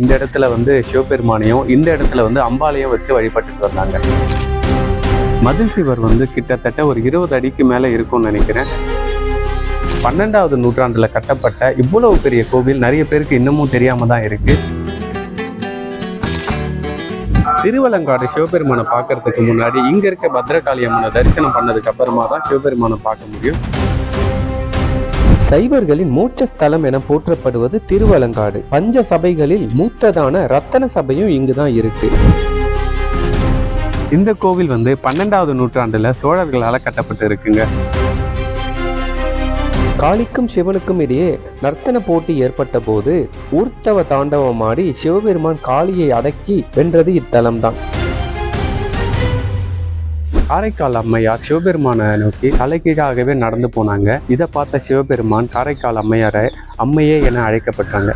இந்த இடத்துல வந்து சிவபெருமானையும் இந்த இடத்துல வந்து அம்பாலையும் வச்சு வழிபட்டுட்டு வந்தாங்க. மதில் சிவர் வந்து கிட்டத்தட்ட ஒரு இருபது அடிக்கு மேலே இருக்கும்னு நினைக்கிறேன். பன்னெண்டாவது நூற்றாண்டில் கட்டப்பட்ட இவ்வளவு பெரிய கோவில் நிறைய பேருக்கு இன்னமும் தெரியாம தான் இருக்கு. திருவலங்காடு சிவபெருமானை பார்க்கறதுக்கு முன்னாடி இங்க இருக்க பத்ரகாளி அம்மனை தரிசனம் பண்ணதுக்கு அப்புறமா தான் சிவபெருமானை பார்க்க முடியும். சைவர்களின் மூச்ச ஸ்தலம் என போற்றப்படுவது திருவலங்காடு. பஞ்ச சபைகளில் மூத்ததான ரத்தன சபையும் இங்குதான் இருக்கு. இந்த கோவில் வந்து பன்னெண்டாவது நூற்றாண்டுல சோழர்களால கட்டப்பட்டு இருக்குங்க. காளிக்கும் சிவனுக்கும் இடையே நர்த்தன போட்டி ஏற்பட்ட போது ஊர்த்தவ தாண்டவமாடி சிவபெருமான் காளியை அடக்கி வென்றது இத்தலம்தான். காரைக்கால் அம்மையார் சிவபெருமானை நோக்கி தலைகீழாகவே நடந்து போனாங்க. இதை பார்த்த சிவபெருமான் காரைக்கால் அம்மையாரை அம்மையே என அழைக்கப்பட்டாங்க.